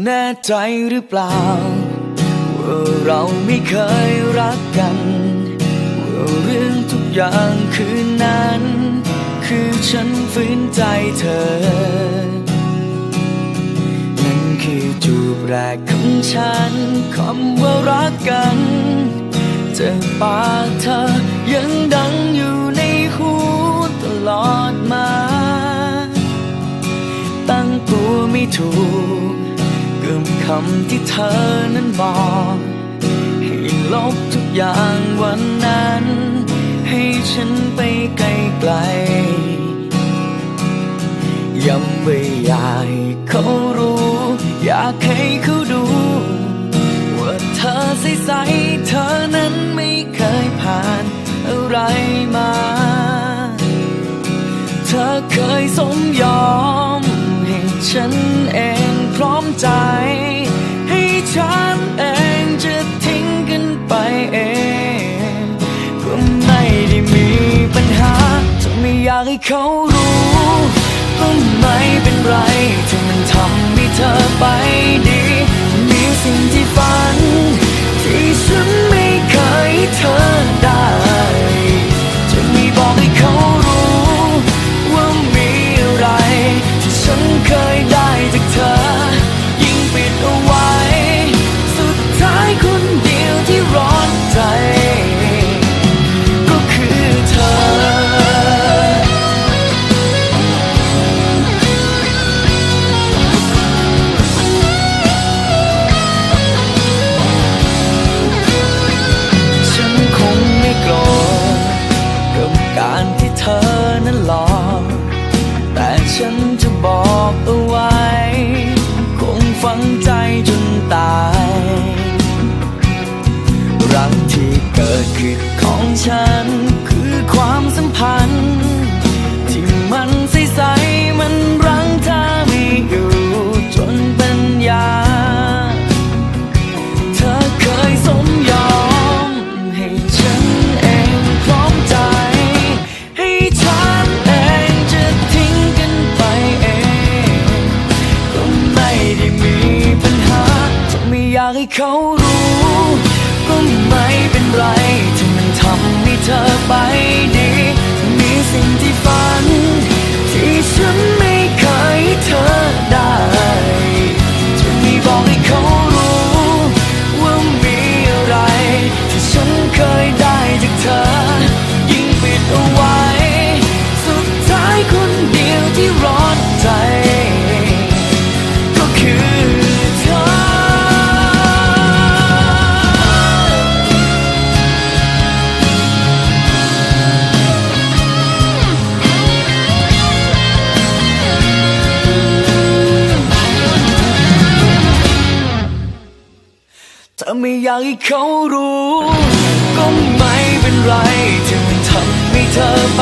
แน่ใจหรือเปล่า ว่าเราไม่เคยรักกันว่าเรื่องทุกอย่างคืนนั้น คือฉันฝืนใจเธอ นั่นคือจูบแรกของฉันคำว่ารักกันจากปากเธอยังดัำที่เธอนั้นบอกให้ลบทุกอย่างวันนั้น ให้ฉันไปไกลไกลๆย้ำไม่อยากให้เขารู้ อยากให้เขาดู ว่าเธอใสๆเธอนั้นไม่เคยผ่านอะไรมา เธอเคยสมยอม ให้ฉันเองพร้อมใจ ให้เขารู้ ก็ไม่เป็นไรที่มันทำให้เธอไป ฉันจะบอกเอาไว้ คงฝังใจจนตาย รักที่เกิดขึ้นของฉัน เขารู้ ก็ไม่เป็นไรที่มันทำให้เธอไปดี ถ้าไม่อยากให้เขารู้ ก็ไม่เป็นไรที่มันทำให้เธอไป